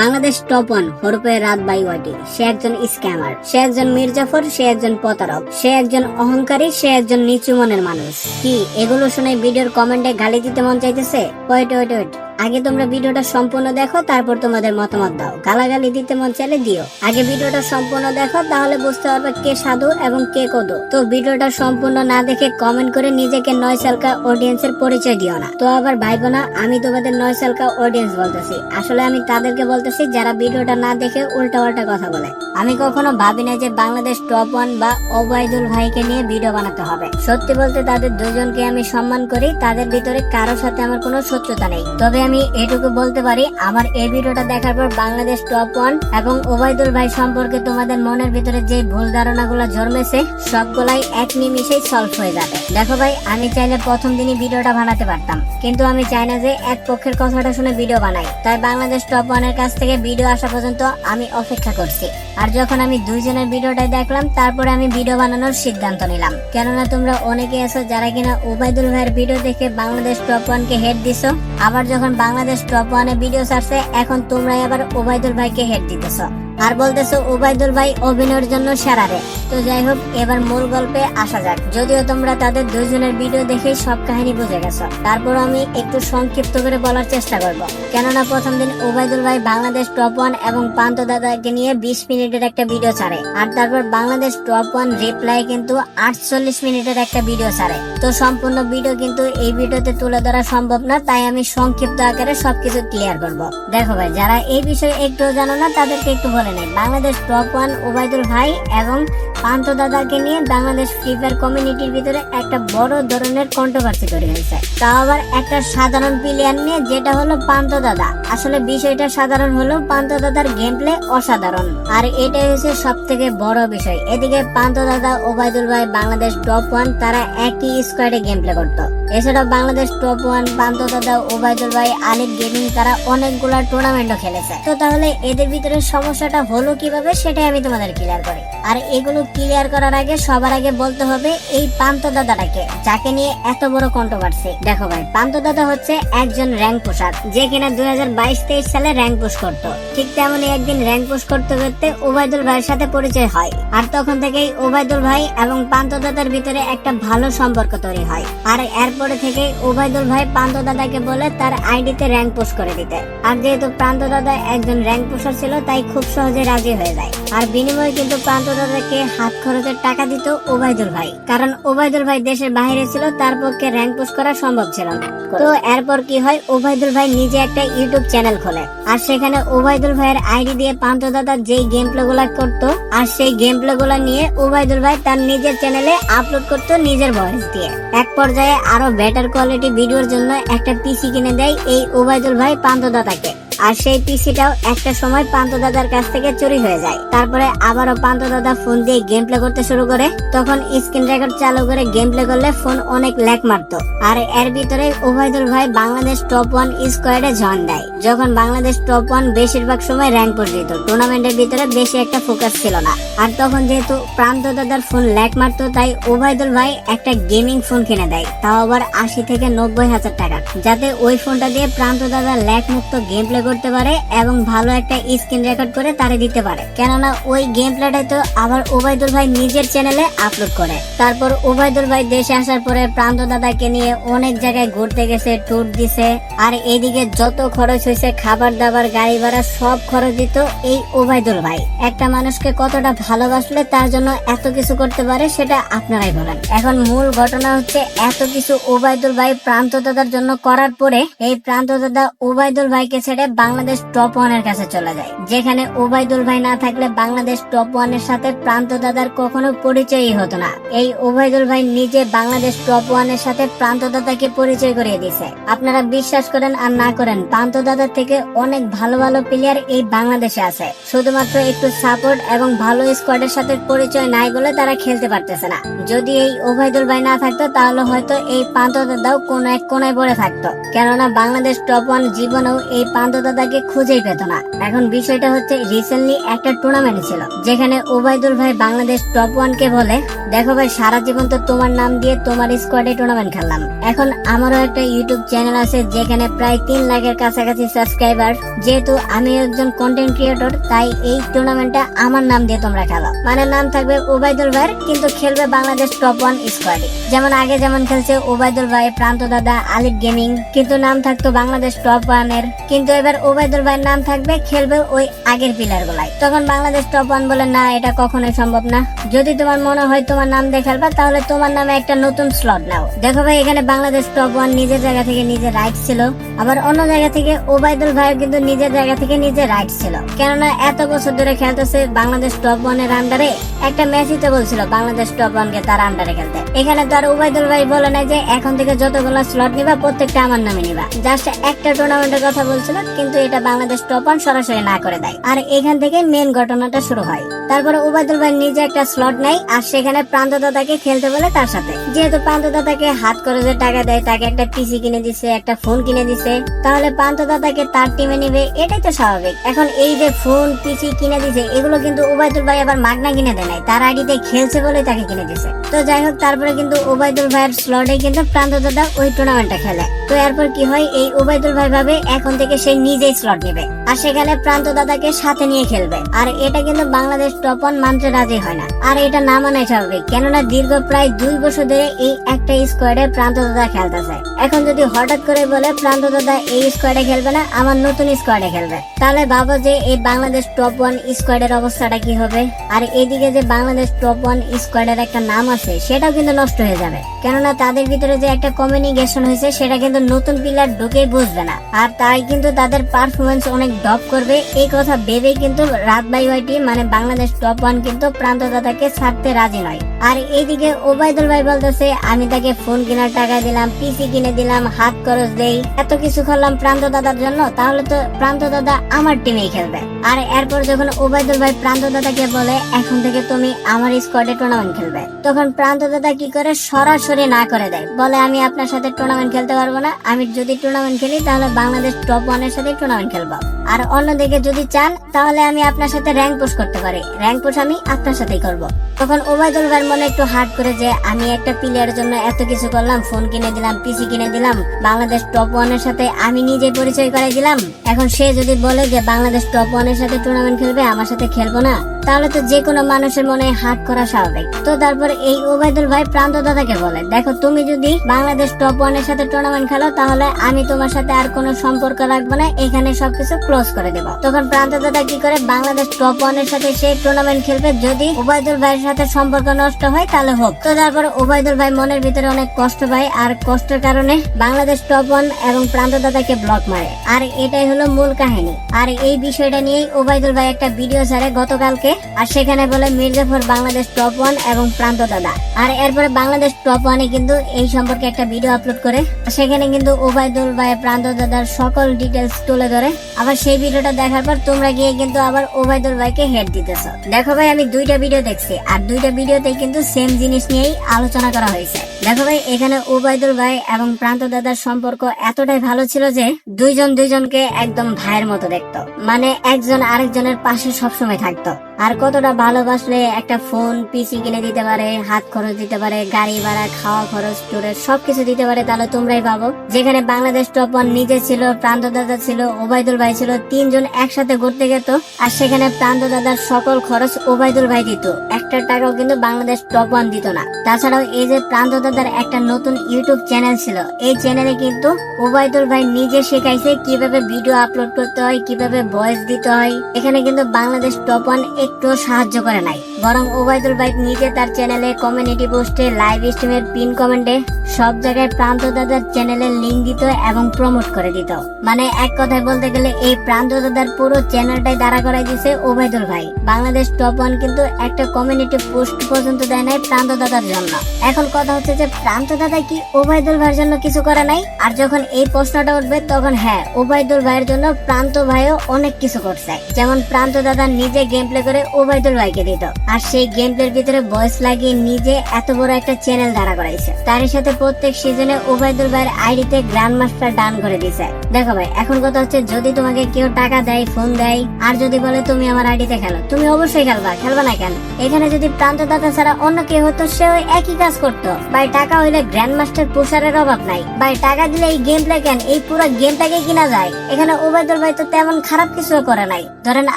Bangladesh top one হরপে রাত by ওয়াটি সে একজন scammer সে একজন মির্জাফর, সে একজন প্রতারক, সে একজন অহংকারী, সে একজন নিচু মনের মানুষ। কি, এগুলো শুনে ভিডিওর কমেন্টে গালি দিতে মন চাইতেছে? Wait wait wait. আগে তোমরা ভিডিওটা সম্পূর্ণ দেখো, তারপর তোমাদের মতামত দাও। গালাগালি দিতে মন চাইলে দিও। আগে ভিডিওটা সম্পূর্ণ দেখো, তাহলে বুঝতে পারবে কে সাধু এবং কে কদু। তো ভিডিওটা সম্পূর্ণ না দেখে কমেন্ট করে নিজেকে নয় সালকা অডিয়েন্সের পরিচয় দিও না। তো আবার ভাইবো না, আমি তোমাদের নয় সালকা অডিয়েন্স বলতেছি। আসলে আমি তাদেরকে বলতেছি, যারা ভিডিওটা না দেখে উল্টা পাল্টা কথা বলে। আমি কখনো ভাবি না যে বাংলাদেশ টপ ওয়ান বা ওবায়দুল ভাইকে নিয়ে ভিডিও বানাতে হবে। সত্যি বলতে তাদের দুজনকে আমি সম্মান করি, তাদের ভিতরে কারোর সাথে আমার কোনো শত্রুতা নেই। তবে আমি এটুকু বলতে পারি, আমার এই ভিডিওটা দেখার পর বাংলাদেশ টপ ওয়ান এবং ওবায়দুল ভাই সম্পর্কে তোমাদের মনের ভিতরে যে ভুল ধারণাগুলো জন্মেছে, সবগুলাই এক নিমিষেই সলভ হয়ে যাবে। দেখো ভাই, আমি চাইলে প্রথম দিনই ভিডিওটা বানাতে পারতাম, কিন্তু আমি চাই না যে এক পক্ষের কথাটা শুনে ভিডিও বানাই। তাই বাংলাদেশ টপ ওয়ানের কাছ থেকে ভিডিও আসা পর্যন্ত আমি অপেক্ষা করছি। আর যখন আমি দুইজনের ভিডিওটা দেখলাম, তারপরে আমি ভিডিও বানানোর সিদ্ধান্ত নিলাম। কেননা তোমরা অনেকে আছো যারা কিনা ওবায়দুল ভাইয়ের ভিডিও দেখে বাংলাদেশ টপ ওয়ানকে হেড দিছো। আবার যখন বাংলাদেশ টপ ওয়ানে ভিডিও ছাড়ছে এখন তোমরা আবার ওবায়দুল ভাইকে হেড দিতেছো। আর বলতেছো ওবায়দুল ভাই অভিনয়ের জন্য সেরা রে। তো যাই হোক এবার মূল গল্পে আসা যাক। যদিও তোমরা তাদের দুজনের ভিডিও দেখেই সব কাহিনী বুঝে গেছো তারপর আমি একটু সংক্ষিপ্ত করে বলার চেষ্টা করব। কেননা প্রথম দিন ওবায়দুল ভাই বাংলাদেশ টপ ওয়ান এবং পান্ত দাদাকে নিয়ে বিশ মিনিটের একটা ভিডিও ছাড়ে, আর তারপর বাংলাদেশ টপ ওয়ান রিপ্লাই কিন্তু আটচল্লিশ মিনিটের একটা ভিডিও ছাড়ে। তো সম্পূর্ণ ভিডিও কিন্তু এই ভিডিওতে তুলে ধরা সম্ভব না, তাই আমি সংক্ষিপ্ত আকারে সবকিছু ক্লিয়ার করব। দেখো ভাই, যারা এই বিষয়ে একটু জানো না, তাদেরকে একটু বলে নেই বাংলাদেশ টপ ওয়ান ওবায়দুল ভাই এবং পান্ত দাদাকে নিয়ে বাংলাদেশ ফ্রি ফায়ার কমিউনিটির ভিতরে একটা বড় ধরনের কন্ট্রোভার্সি তৈরি হয়েছে। তাও আবার একটা সাধারণ প্লেয়ার নিয়ে, যেটা হলো পান্ত দাদা। আসলে বিষয়টা সাধারণ হলো পান্ত দাদার গেম প্লে অসাধারণ। আর এটাই হচ্ছে সব থেকে বড় বিষয়। এদিকে পান্ত দাদা, ওবায়দুল ভাই, বাংলাদেশ টপ ওয়ান, তারা একই স্কোয়াডে গেম প্লে করতো। এছাড়াও বাংলাদেশ টপ ওয়ান প্রান্ত দাদা ওবায়দুল ভাই, আলিফ গেমিং তারা অনেকগুলো টুর্নামেন্টও খেলেছে। তো তাহলে এদের ভিতরে সমস্যাটা হলো কীভাবে, সেটাই আমি তোমাদের ক্লিয়ার করি। আর এগুলো ক্লিয়ার করার আগে সবার আগে বলতে হবে এই পান্ত দাদাটাকে, যাকে নিয়ে এত বড় কন্ট্রোভার্সি দেখো ভাই, পান্ত দাদা হচ্ছে একজন র্যাঙ্ক পোশাক যে কিনা দুই হাজার বাইশ, তেইশ সালে র্যাঙ্ক পুশ করতো। ঠিক তেমনই একদিন র্যাঙ্ক পুশ করতে করতে ওবায়দুল ভাইয়ের সাথে পরিচয় হয়। আর তখন থেকেই ওবায়দুল ভাই এবং পান্ত দাদার ভিতরে একটা ভালো সম্পর্ক তৈরি হয়। আর এরপরে থেকে ওবায়দুল ভাই পান্ত দাদাকে বলে তার আইডিতে র্যাঙ্ক পুশ করে দিতে। আর যেহেতু প্রান্ত দাদা একজন র্যাঙ্ক পুষার ছিল, তাই খুব সহজে রাজি হয়ে যায়। আর বিনিময়ে কিন্তু প্রান্ত দাদাকে হাত খরচের টাকা দিত ওবায়দুল ভাই। কারণ ওবায়দুল ভাই দেশের বাইরে ছিল, তার পক্ষে র্যাঙ্ক পুশ করা সম্ভব ছিল না। তো এরপর কি হয়, ওবায়দুল ভাই নিজে একটা ইউটিউব চ্যানেল খোলে। আর সেখানে ওবায়দুল ভাইয়ের আইডি দিয়ে পান্ত দাদা যেই গেম প্লে গুলা করতো, আর সেই গেম প্লে গুলা নিয়ে ওবায়দুল ভাই তার নিজের চ্যানেলে আপলোড করতো নিজের ভয়েস দিয়ে। এক পর্যায়ে আরও বেটার কোয়ালিটি ভিডিওর জন্য একটা পিসি কিনে দেয় এই ওবায়দুল ভাই পান্ত দাদাকে। আর সেই পিসিটাও একটা সময় পান্ত দাদার কাছ থেকে চুরি হয়ে যায়। তারপরে আবারও পান্ত দাদা ফোন দিয়ে গেম প্লে করতে শুরু করে। তখন স্ক্রিন রেকর্ড চালু করে গেম প্লে করলে ফোন অনেক ল্যাক মারতো। আর এর ভিতরে ওবায়দুল ভাই বাংলাদেশ টপ ওয়ান স্কোয়াডে জয়েন দেয়। যখন বাংলাদেশ টপ ওয়ান বেশিরভাগ সময় র্যাঙ্ক দিত টুর্নামেন্টের ভিতরে বেশি একটা ফোকাস ছিল না। আর তখন যেহেতু প্রান্ত দাদার ফোন ল্যাক মারতো, তাই ওবায়দুল ভাই একটা গেমিং ফোন কিনে দেয়। তাও আবার আশি থেকে নব্বই হাজার টাকা। যাতে ওই ফোনটা দিয়ে প্রান্ত দাদা ল্যাক মুক্ত গেম প্লে করতে পারে এবং ভালো একটা স্ক্রিন রেকর্ড করে তারে দিতে পারে। কেননা ওই গেম প্লেটাই তো আবার ওবায়দুল ভাই নিজের চ্যানেলে আপলোড করে। তারপর ওবায়দুল ভাই দেশে আসার পরে প্রান্ত দাদাকে নিয়ে অনেক জায়গায় ঘুরতে গেছে ট্যুর দিছে। আর এদিকে যত খরচ হয়েছে খাবার দাবার গাড়ি ভাড়া সব খরচ দিত এই ওবায়দুল ভাই। একটা মানুষকে কতটা ভালোবাসলে তার জন্য এত কিছু করতে পারে সেটা আপনারাই বলেন। এখন মূল ঘটনা হচ্ছে এত কিছু ওবায়দুল ভাই প্রান্ত দাদার জন্য করার পরে এই প্রান্ত দাদা ওবায়দুল ভাইকে ছেড়ে বাংলাদেশ টপ ওয়ানের কাছে চলে যায়। যেখানে ওবায়দুল ভাই না থাকলে বাংলাদেশ টপ ওয়ানের সাথে প্রান্ত দাদার কখনো পরিচয়ই হতো না। এই ওবায়দুল ভাই নিজে বাংলাদেশ টপ ওয়ানের সাথে প্রান্ত দাদাকে পরিচয় করিয়ে দিছে আপনারা বিশ্বাস করেন আর না করেন, প্রান্ত দাদার থেকে অনেক ভালো ভালো প্লেয়ার এই বাংলাদেশে আছে। শুধুমাত্র একটু সাপোর্ট এবং ভালো স্কোয়াডের সাথে পরিচয় নাই বলে তারা খেলতে পারতেছে না। যদি এই ওবায়দুল ভাই না থাকতো, তাহলে হয়তো এই প্রান্ত দাদাও কোন এক কোনায় পড়ে থাকতো। কেননা বাংলাদেশ টপ ওয়ান জীবনেও এই প্রান্ত দাদাকে খুঁজেই পেত না। এখন বিষয়টা হচ্ছে রিসেন্টলি একটা টুর্নামেন্ট ছিল, যেখানে ওবায়দুল ভাই বাংলাদেশ টপ ওয়ান কে বলে, দেখো ভাই, সারা জীবন তো তোমার নাম দিয়ে তোমার স্কোয়াডে টুর্নামেন্ট খেললাম। এখন আমারও একটা ইউটিউব চ্যানেল আছে, যেখানে প্রায় তিন লাখের কাছাকাছি সাবস্ক্রাইবার যেহেতু আমি একজন কন্টেন্ট ক্রিয়েটর তাই এই টুর্নামেন্টটা আমার নাম দিয়ে তোমরা খেলো। মানে নাম থাকবে ওবায়দুল ভাইয়ের, কিন্তু খেলবে বাংলাদেশ টপ ওয়ান স্কোয়াডে যেমন আগে যেমন খেলছে ওবায়দুল ভাই, প্রান্ত দাদা, আলিফ গেমিং, কিন্তু নাম থাকতো বাংলাদেশ টপ ওয়ানের কিন্তু এবার ওবায়দুল ভাইয়ের নাম থাকবে, খেলবে ওই আগের প্লেয়ার গুলাই। তখন বাংলাদেশ টপ ওয়ান বলে, না, এটা কখনোই সম্ভব না। যদি তোমার মনে হয় তোমার নাম দিয়ে খেলবা, তাহলে তোমার নামে একটা নতুন স্লট নাও। দেখো ভাই, এখানে বাংলাদেশ টপ ওয়ান নিজের জায়গা থেকে নিজের রাইট ছিল। আবার অন্য জায়গা থেকে ওবায়দুল ভাইয়ের কিন্তু নিজের জায়গা থেকে নিজের রাইট ছিল। কেননা এত বছর ধরে খেলতেছে বাংলাদেশ টপ ওয়ানের আন্ডারে একটা ম্যাচই তো বলছিল, বাংলাদেশ টপ ওয়ান কে তার আন্ডারে খেলতে। এখানে তো আর ওবায়দুল ভাই বলে না যে, এখন থেকে যতগুলো স্লট নিবা, প্রত্যেকটা আমার নামে নিবা। জাস্ট একটা টুর্নামেন্টের কথা বলছিল কিন্তু এটা বাংলাদেশ টপন সরাসরি না করে দেয়। আর এখান থেকে মেন ঘটনাটা শুরু হয়। তারপরে ওবায়দুল ভাই নিজে একটা স্লট নেয় আর সেখানে প্রান্তদাতাকে খেলতে বলে তার সাথে। যেহেতু প্রান্তদাতাকে হাত করে যে টাকা দেয়, তাকে একটা পিসি কিনে দিছে, একটা ফোন কিনে দিছে, তাহলে প্রান্তদাতাকে তার টিমে নিবে, এটাই তো স্বাভাবিক। এখন এই যে ফোন পিসি কিনে দিছে, এগুলো কিন্তু ওবায়দুল ভাই আবার মাগনা কিনে দেয় নাই। তার আইডিতে খেলছে বলে তাকে কিনে দিছে। তো যাই হোক, তারপরে কিন্তু ওবায়দুল ভাইয়ের স্লটে কিন্তু প্রান্তদাতা ওই টুর্নামেন্টটা খেলে। তো এরপর কি হয়, এই ওবায়দুল ভাই ভাবে এখন থেকে সে নিজেই স্লট নেবে। আর সেখানে প্রান্ত দাদাকে সাথে নিয়ে খেলবে। আর এটা কিন্তু বাংলাদেশ ওয়ান মানতে রাজি হয় না। আর এটা না মানাই স্বাভাবিক, কেননা দীর্ঘ প্রায় দুই বছর ধরে এই একটা স্কোয়াডে প্রান্ত দাদা খেলতেছে এখন যদি হঠাৎ করে বলে, প্রান্ত দাদা এই স্কোয়াডে খেলবে না, আমার নতুন স্কোয়াডে খেলবে। তাহলে ভাবো যে এই বাংলাদেশ টপ ওয়ান স্কোয়াডের অবস্থাটা কি হবে? আর এদিকে যে বাংলাদেশ টপ ওয়ান স্কোয়াডের একটা নাম আছে, সেটাও কিন্তু নষ্ট হয়ে যাবে। কেননা তাদের ভিতরে যে একটা কমিউনিকেশন হয়েছে, সেটা কিন্তু নতুন প্লেয়ার ঢুকেই বুঝবে না। আর তাই কিন্তু তাদের পারফরমেন্স অনেক ডপ করবে। এই কথা ভেবেই কিন্তু রাত বাই ওয়াইটি মানে বাংলাদেশ ওয়ান কিন্তু প্রান্ত দাদাকে ছাড়তে রাজি নয়। আর এইদিকে ওবায়দুল ভাই বলতেছে, আমি তাকে ফোন কেনার টাকা দিলাম পিসি কিনে দিলাম, হাত খরচ দেই, এত কিছু করলাম প্রান্ত দাদার জন্য, তাহলে তো প্রান্ত দাদা আমার টিমেই খেলবে। আর এরপর যখন ওবায়দুল ভাই প্রান্ত দাদাকে বলে, এখন থেকে তুমি আমার স্কোয়াডে টুর্নামেন্ট খেলবে, তখন প্রান্ত দাদা কি করে সরাসরি না করে দেয়। বলে, আমি আপনার সাথে টুর্নামেন্ট খেলতে পারব না। আমি যদি টুর্নামেন্ট খেলি, তাহলে বাংলাদেশ টপ ওয়ানের সাথে টুর্নামেন্ট খেলব। আর অন্যদিকে যদি চান, তাহলে আমি আপনার সাথে র্যাঙ্ক পুশ করতে পারি। র্যাঙ্ক পুশ আমি আপনার সাথেই করব। তখন ওবায়দুল ভাইয়ের মনে একটু হার্ড করে যে, আমি একটা প্লেয়ারের জন্য এত কিছু করলাম ফোন কিনে দিলাম পিসি কিনে দিলাম, বাংলাদেশ টপ ওয়ানের সাথে আমি নিজে পরিচয় করে দিলাম। এখন সে যদি বলে যে, বাংলাদেশ টপ ওয়ানের সাথে টুর্নামেন্ট খেলবে আমার সাথে খেলব না? তাহলে তো যে কোনো মানুষের মনে হাত করা স্বাভাবিক। তো তারপর এই ওবায়দুল ভাই প্রান্ত দাদাকে বলে, দেখো, তুমি যদি বাংলাদেশ টপ ওয়ানের সাথে টুর্নামেন্ট খেলো, তাহলে আমি তোমার সাথে আর কোনো সম্পর্ক রাখব না, এখানে সবকিছু ক্লোজ করে দেব। তখন প্রান্ত দাদা কি করে, বাংলাদেশ টপ ওয়ানের সাথে সে টুর্নামেন্ট খেলবে, যদি ওবায়দুল ভাইয়ের সাথে সম্পর্ক নষ্ট হয়, তাহলে হোক। তো তারপর ওবায়দুল ভাই মনের ভিতরে অনেক কষ্ট পায়, আর কষ্টের কারণে বাংলাদেশ টপ ওয়ান এবং প্রান্ত দাদাকে ব্লক মারে। আর এটাই হলো মূল কাহিনী। আর এই বিষয়টা নিয়েই ওবায়দুল ভাই একটা ভিডিও ছাড়ে গতকালকে। আর সেখানে বলে মির্জাফর বাংলাদেশ টপ ওয়ান এবং প্রান্ত দাদা। আর এরপরে বাংলাদেশ টপ ওয়ানে কিন্তু এই সম্পর্কে একটা ভিডিও আপলোড করে সেখানে কিন্তু ওবায়দুল ভাই প্রান্ত দাদার সকল ডিটেলস তুলে ধরে। আবার সেই ভিডিওটা দেখার পর তোমরা গিয়ে কিন্তু আবার ওবায়দুল ভাইকে হেড দিতেছ। দেখো ভাই, আমি দুইটা ভিডিও দেখছি, আর দুইটা ভিডিওতেই কিন্তু সেম জিনিস নিয়েই আলোচনা করা হয়েছে। দেখো ভাই, এখানে ওবায়দুল ভাই এবং প্রান্ত দাদার সম্পর্ক এতটাই ভালো ছিল যে দুইজন দুইজনকে একদম ভাইয়ের মতো দেখতো। মানে একজন আরেকজনের পাশে সবসময় থাকতো। আর কতটা ভালোবাসলে একটা ফোন পিসি কিনে দিতে পারে, হাত খরচ দিতে পারে, গাড়ি ভাড়া, খাওয়া খরচ টুরের সবকিছু দিতে পারে, তাহলে তোমরাই পাবো। যেখানে বাংলাদেশ টপ ওয়ান নিজে ছিল, প্রান্ত দাদা ছিল, ওবায়দুল ভাই ছিল, তিনজন একসাথে ঘুরতে যেত আর সেখানে প্রান্ত দাদার সকল খরচ ওবায়দুল ভাই দিত। একটা টাকাও কিন্তু বাংলাদেশ টপ ওয়ান দিত না। তাছাড়াও এই যে প্রান্ত দাদার একটা নতুন ইউটিউব চ্যানেল ছিল, এই চ্যানেলে কিন্তু ওবায়দুল ভাই নিজে শেখাইছে কীভাবে ভিডিও আপলোড করতে হয়, কীভাবে ভয়েস দিতে হয়। এখানে কিন্তু বাংলাদেশ টপ ওয়ান একটু সাহায্য করে নাই। বরং ওবায়দুল ভাই নিজে তার চ্যানেলে কমিউনিটি পোস্টে লাইভ স্ট্রিমের পিন কমেন্টে সব জায়গায় প্রান্ত দাদার চ্যানেলের লিঙ্ক দিত এবং প্রমোট করে দিত। মানে এক কথায় বলতে গেলে এই প্রান্ত দাদার পুরো চ্যানেলটাই দাঁড়া করাই দিছে ওবায়দুল ভাই। বাংলাদেশ টপ ওয়ান কিন্তু একটা কমিউনিটি পোস্ট পর্যন্ত দেয় নাই প্রান্ত দাদার জন্য। এখন কথা হচ্ছে যে প্রান্ত দাদা কি ওবায়দুল ভাইয়ের জন্য কিছু করে নাই? আর যখন এই প্রশ্নটা উঠবে তখন হ্যাঁ ওবায়দুল ভাইয়ের জন্য প্রান্ত ভাইও অনেক কিছু করছে। যেমন প্রান্ত দাদা নিজে গেম প্লে করে ওবায়দুল ভাইকে দিত। আর সেই গেম প্লের ভিতরে ভয়েস লাগিয়ে নিজে এত বড় একটা চ্যানেল দাঁড়া করাইছে। তার সাথে প্রত্যেক সিজনে ওবায়দুল ভাইয়ের আইডিতে গ্র্যান্ড মাস্টার ডান করে দিছে। দেখো ভাই, এখন কথা হচ্ছে যদি তোমাকে কেউ টাকা দেয় ফোন দেয়, আর যদি বলে তুমি আমার আইডিতে খেলো, তুমি অবশ্যই খেলবা খেলবা না কেন? এখানে যদি প্রান্ত দাতা ছাড়া অন্য কেউ হতো, সেও একই কাজ করতো। ভাই, টাকা হইলে গ্র্যান্ড মাস্টার প্রসারের অভাব নাই। ভাই, টাকা দিলে এই গেম প্লে কেন? এই পুরো গেমটাকে কিনা যায়? এখানে ওবায়দুল ভাই তো তেমন খারাপ কিছু করে নাই। ধরেন,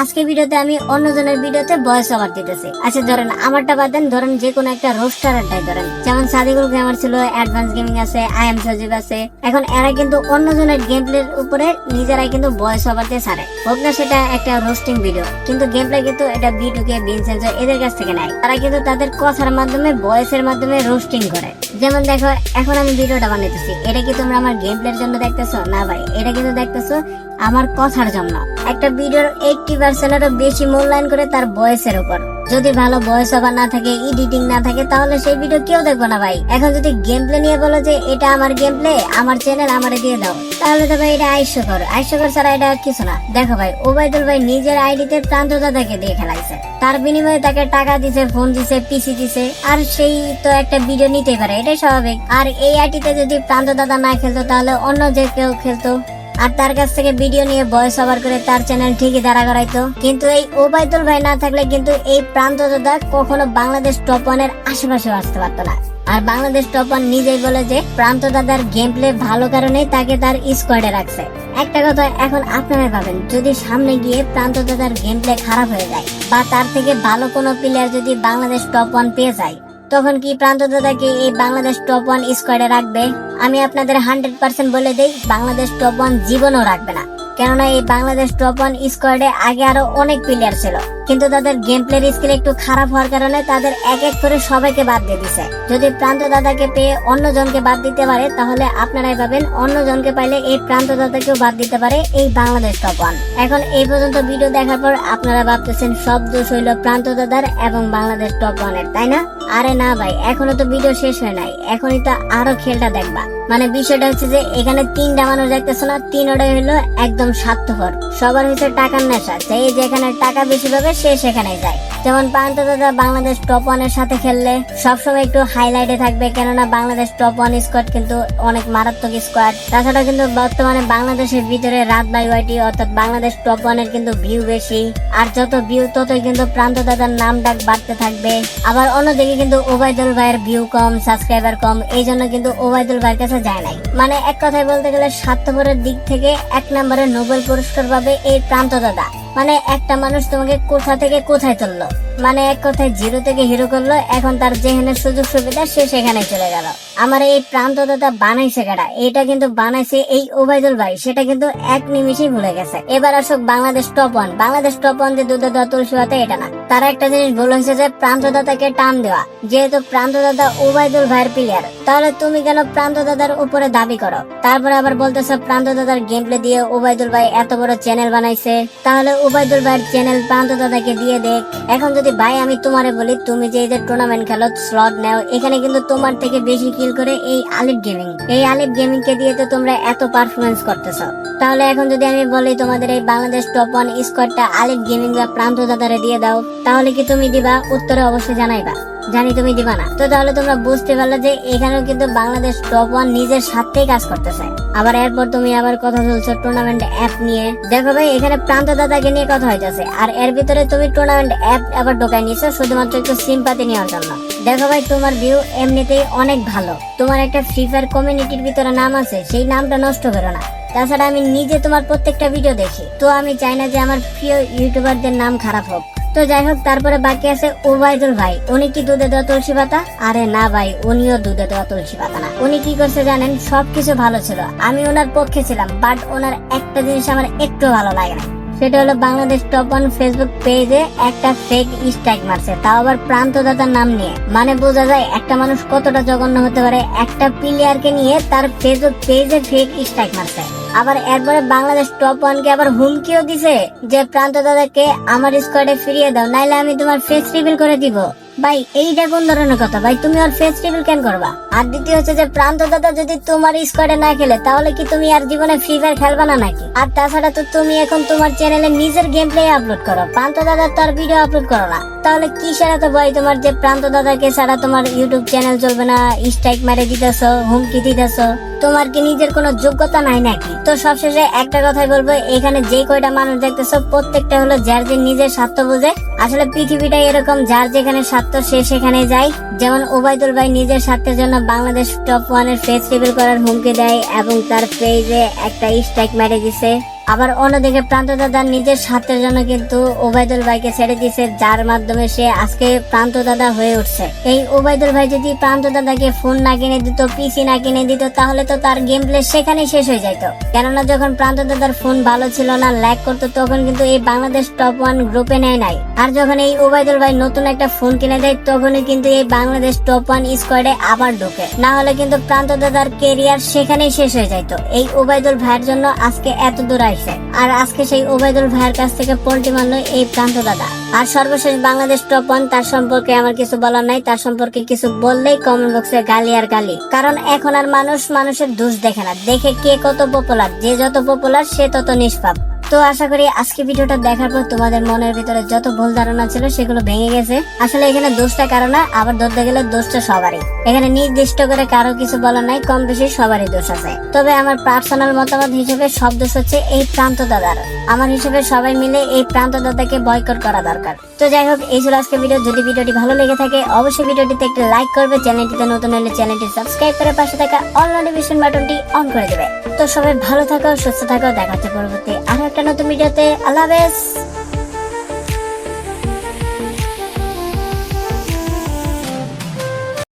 আজকে ভিডিওতে আমি অন্যজনের ভিডিওতে ভয়েস ওভার দিতেছি। আচ্ছা ধরেন আমারটা বাদ দেন, ধরেন যে কোনো একটা রোস্টারেরটাই ধরেন। যেমন সাদিকুল গেমার ছিল অ্যাডভান্স গেমিং আছে আই এম সজীব আছে। এখন এরা কিন্তু অন্যজনের গেম প্লের উপরে নিজেরাই কিন্তু ভয়েস ওভার ছাড়ে। হোক না সেটা একটা রোস্টিং ভিডিও কিন্তু গেম প্লে কিন্তু এটা বি টু কে বিনসেন্স এদের কাছ থেকে নেয়। তারা কিন্তু তাদের কথার মাধ্যমে ভয়েসের মাধ্যমে রোস্টিং করে। যেমন দেখো, এখন আমি ভিডিওটা বানাইতেছি। এটা কি তোমরা আমার গেম প্লের জন্য দেখতেছো? না ভাই, এটা কিন্তু দেখতেছো আমার কথার জন্য। একটা ভিডিওর এইটটি পার্সেন্টেরও বেশি মূল্যায়ন করে তার বয়সের উপর। যদি ভালো বয়স ওভার না থাকে এডিটিং না থাকে, তাহলে সেই ভিডিও কেউ দেখব না ভাই। এখন যদি গেম প্লে নিয়ে বলো যে, এটা আমার গেম প্লে আমার চ্যানেল আমারে দিয়ে দাও, তাহলে তো ভাই এটা আইস্যকর আইস্যকর ছাড়া এটা কিছু না। দেখো ভাই, ওবায়দুল ভাই নিজের আইডিতে প্রান্ত দাদাকে দিয়ে খেলাইছে। তার বিনিময়ে তাকে টাকা দিছে ফোন দিছে পিসি দিছে। আর সেই তো একটা ভিডিও নিতেই পারে, এটাই স্বাভাবিক। আর এই আইডিতে যদি প্রান্ত দাদা না খেলতো, তাহলে অন্য যে কেউ খেলতো। আর তার কাছ থেকে ভিডিও নিয়ে ভয়েস ওভার করে তার চ্যানেল ঠিকই দাঁড়া করাইতো। কিন্তু এই ওবায়দুল ভাই না থাকলে কিন্তু এই প্রান্ত দাদা কখনো বাংলাদেশ টপ ওয়ানের আশেপাশেও আসতে পারতো না। আর বাংলাদেশ টপ ওয়ান নিজেই বলে যে, প্রান্ত দাদার গেম প্লে ভালো কারণেই তাকে তার স্কোয়াডে রাখছে। একটা কথা এখন আপনারা ভাবেন, যদি সামনে গিয়ে প্রান্ত দাদার গেম প্লে খারাপ হয়ে যায়, বা তার থেকে ভালো কোনো প্লেয়ার যদি বাংলাদেশ টপ ওয়ান পেয়ে যায় তখন কি প্রান্ত দাদাকে এই বাংলাদেশ টপ ওয়ান স্কোয়াডে রাখবে? আমি আপনাদের হান্ড্রেড পার্সেন্ট বলে দেই, বাংলাদেশ টপ ওয়ান জীবনও রাখবে না। কেননা এই বাংলাদেশ টপ ওয়ান স্কোয়াডে আগে আরও অনেক প্লেয়ার ছিল। কিন্তু তাদের গেম প্লের স্কিল একটু খারাপ হওয়ার কারণে তাদের এক এক করে সবাইকে বাদ দিয়ে দিছে। যদি প্রান্ত দাদাকে পেয়ে অন্য জনকে বাদ দিতে পারে, তাহলে আপনারাই পাবেন অন্য জনকে পাইলে এই প্রান্ত দাদাকেও বাদ দিতে পারে এই বাংলাদেশ টপ ওয়ান এখন এই পর্যন্ত ভিডিও দেখার পর আপনারা ভাবতেছেন, সব দোষ হইল প্রান্ত দাদার এবং বাংলাদেশ টপ ওয়ানের তাই না? আরে না ভাই, এখনও তো ভিডিও শেষ হয় নাই। এখনই তো আরও খেলটা দেখবা। মানে বিষয়টা হচ্ছে যে এখানে তিনটা মানুষ দেখতেছো না তিন ওটাই হলো একদম স্বার্থপর। সবার হচ্ছে টাকার নেশা। যে যেখানে টাকা বেশি পাবে, সে সেখানে যায়। যেমন পান্ত দাদা বাংলাদেশ টপ ওয়ানের সাথে খেললে সবসময় একটু হাইলাইটে থাকবে। কেননা বাংলাদেশ টপ ওয়ান স্কোয়াড কিন্তু অনেক মারাত্মক স্কোয়াড তাছাড়া কিন্তু বর্তমানে বাংলাদেশের ভিতরে রাত বাই ওয়াইটি অর্থাৎ বাংলাদেশ টপ ওয়ানের কিন্তু ভিউ বেশি। আর যত ভিউ ততই কিন্তু প্রান্ত দাদার নাম ডাক বাড়তে থাকবে। আবার অন্যদিকে কিন্তু ওবায়দুল ভাইয়ের ভিউ কম সাবস্ক্রাইবার কম, এই জন্য কিন্তু ওবায়দুল ভাইয়ের কাছে যায় নাই। মানে এক কথায় বলতে গেলে স্বার্থপরের দিক থেকে এক নম্বরে নোবেল পুরস্কার পাবে এই প্রান্ত দাদা। মানে একটা মানুষ তোমাকে কোথা থেকে কোথায় তুললো? মানে এক কথায় জিরো থেকে হিরো করল, এখন তার যেখানে সুযোগ সুবিধা সে সেখানে চলে গেল। আমার এই প্রান্ত দাদা বানাইছে কাটা এটা কিন্তু বানাইছে এই ওবায়দুল ভাই, সেটা কিন্তু এক নিমিষেই ভুলে গেছে। এবার আসুক Bangladesh top one. Bangladesh top one যে দুধ দেওয়া তুলসী পাতা, এটা না। তারা একটা জিনিস ভুল হয়েছে যে প্রান্ত দাদাকে টান দেওয়া। যেহেতু প্রান্ত দাদা ওবায়দুল ভাইয়ের প্লেয়ার তাহলে তুমি কেন প্রান্ত দাদার উপরে দাবি করো? তারপরে আবার বলতেছো প্রান্ত দাদার গেম প্লে দিয়ে ওবায়দুল ভাই এত বড় চ্যানেল বানাইছে। তাহলে ওবায়দুল ভাইয়ের চ্যানেল প্রান্ত দাদাকে দিয়ে দেখ। এখন যদি ভাই, আমি তোমারে বলি, তুমি যে যে টুর্নামেন্ট খেলো স্লট নাও, এখানে কিন্তু তোমার থেকে বেশি কিল করে এই আলিফ গেমিং এই আলিফ গেমিং কে দিয়ে তো তোমরা এত পারফরমেন্স করতেছো। তাহলে এখন যদি আমি বলি তোমাদের এই বাংলাদেশ টপ ওয়ান স্কোয়াডটা আলিফ গেমিং বা প্রান্ত দাদারে দিয়ে দাও, তাহলে কি তুমি দিবা? উত্তরে অবশ্যই জানাইবা। জানি তুমি দিবা না। তো তাহলে তোমরা বুঝতে পারলে যে এখানেও কিন্তু বাংলাদেশ টপ ওয়ান নিজের সাথেই কাজ করতেছে। আবার এরপর তুমি আবার কথা বলছো টুর্নামেন্ট অ্যাপ নিয়ে। দেখো ভাই, এখানে প্রান্ত দাদাকে নিয়ে কথা হইতেছে। আর এর ভিতরে তুমি টুর্নামেন্ট অ্যাপ আবার ঢোকাই নিয়েছো, শুধুমাত্র একটু সিম্পাতি নেওয়ার জন্য। দেখো ভাই, তোমার ভিউ এমনিতেই অনেক ভালো। তোমার একটা ফ্রি ফায়ার কমিউনিটির ভিতরে নাম আছে, সেই নামটা নষ্ট করো না। তাছাড়া আমি নিজে তোমার প্রত্যেকটা ভিডিও দেখি। তো আমি চাই না যে আমার প্রিয় ইউটিউবারদের নাম খারাপ হোক। তো যাই হোক, তারপরে বাকি আছে ওবায়দুল ভাই। উনি কি দুধে দেওয়া তুলসী পাতা? আরে না ভাই, উনিও দুধে দেওয়া তুলসী পাতা না। উনি কি করছে জানেন? সবকিছু ভালো ছিল। আমি ওনার পক্ষে ছিলাম বাট ওনার একটা জিনিস আমার একটু ভালো লাগে না। সেটা হলো বাংলাদেশ টপ ওয়ান ফেসবুক পেজে একটা ফেক স্ট্রাইক মারছে। তাও আবার প্রান্তদাতার নাম নিয়ে। মানে বোঝা যায় একটা মানুষ কতটা জঘন্য হতে পারে। একটা প্লেয়ারকে নিয়ে তার ফেসবুক পেজে ফেক স্ট্রাইক মারছে। আবার এরপরে বাংলাদেশ টপ ওয়ান কে আবার হুমকিও দিছে যে প্রান্ত দাদাকে আমার স্কোয়াডে ফিরিয়ে দাও, নাইলে আমি তোমার ফেস রিভিল করে দিব। ভাই, এইটা কোন ধরনের কথা? ভাই, তুমি ওর ফেস রিভিল কেন করবা? আর দ্বিতীয় হচ্ছে যে, প্রান্ত দাদা যদি তোমার স্কোয়াডে না খেলে, তাহলে কি তুমি আর জীবনে ফ্রি ফায়ার খেলবা না নাকি? আর তাছাড়া তো তুমি এখন তোমার চ্যানেলে নিজের গেম প্লে আপলোড করো। প্রান্ত দাদা তার ভিডিও আপলোড করো না। তাহলে কি সারা তো ভাই তোমার যে, প্রান্ত দাদাকে ছাড়া তোমার ইউটিউব চ্যানেল চলবে না স্ট্রাইক মেরে দিতেছো, হুমকি দিতেছো? তোমার কি নিজের কোনো যোগ্যতা নাই নাকি? তো সবশেষে একটা কথাই বলব, এখানে যে কয়টা মানুষ দেখতেছো, প্রত্যেকটা হলো যার যে নিজের স্বার্থ বোঝে। আসলে পৃথিবীটা এরকম, যার যেখানে স্বার্থ সে সেখানে যায়। যেমন ওবায়দুল ভাই নিজের স্বার্থের জন্য বাংলাদেশ টপ ওয়ানের ফেস রিভিল করার হুমকি দেয় এবং তার পেজে একটা স্ট্রাইক মেরে দিছে। আবার অন্যদিকে প্রান্ত দাদা নিজের স্বার্থের জন্য কিন্তু ওবায়দুল ভাইকে ছেড়ে দিয়েছে, যার মাধ্যমে সে আজকে প্রান্ত দাদা হয়ে উঠছে। এই ওবায়দুল ভাই যদি প্রান্ত দাদাকে ফোন না কিনে দিত পিসি না কিনে দিত, তাহলে তো তার গেম প্লে সেখানেই শেষ হয়ে যেত কেননা যখন প্রান্ত দাদার ফোন ভালো ছিল না ল্যাক করতো, তখন কিন্তু এই বাংলাদেশ টপ ওয়ান গ্রুপে নেয় নাই। আর যখন এই ওবায়দুল ভাই নতুন একটা ফোন কিনে দেয়, তখনই কিন্তু এই বাংলাদেশ টপ ওয়ান স্কোয়াডে আবার ঢোকে। না হলে কিন্তু প্রান্ত দাদার কেরিয়ার সেখানেই শেষ হয়ে যেত এই ওবায়দুল ভাইয়ের জন্য আজকে এত দূর আইছে আর আজকে সেই ওবায়দুল ভাইয়ের কাছ থেকে পোল্টি মারলো এই প্রান্ত দাদা। আর সর্বশেষ বাংলাদেশ টপ ওয়ান তার সম্পর্কে আমার কিছু বলার নাই, তার সম্পর্কে কিছু বললেই কমেন্ট বক্সে গালি আর গালি। কারণ এখন আর মানুষ মানুষের দোষ দেখে না। দেখে কে কত পপুলার যে যত পপুলার সে তত নিষ্পাপ। তো আশা করি আজকে ভিডিওটা দেখার পর তোমাদের মনের ভিতরে যত ভুল ধারণা ছিল সেগুলো ভেঙে গেছে। আসলে এখানে দোষটা কারও না, আবার ধরতে গেলে দোষটা সবারই। এখানে নির্দিষ্ট করে কারও কিছু বলার নাই, কম বেশি সবারই দোষ আছে। তবে আমার পার্সোনাল মতামত হিসেবে সব দোষ হচ্ছে এই প্রান্ত দাদার। আমার হিসেবে সবাই মিলে এই প্রান্ত দাদাকে বয়কট করা দরকার। তো যাই হোক, এই ছিল আজকে ভিডিও যদি ভিডিওটি ভালো লেগে থাকে, অবশ্যই ভিডিওটিতে একটা লাইক করবে। চ্যানেলটিতে নতুন হলে চ্যানেলটি সাবস্ক্রাইব করে পাশে থাকা অল নোটিফিকেশন বাটনটি অন করে দেবে। তো সবাই ভালো থাকো, সুস্থ থাকো। দেখা হচ্ছে পরবর্তী আরও একটা নতুন ভিডিওতে আল্লাহ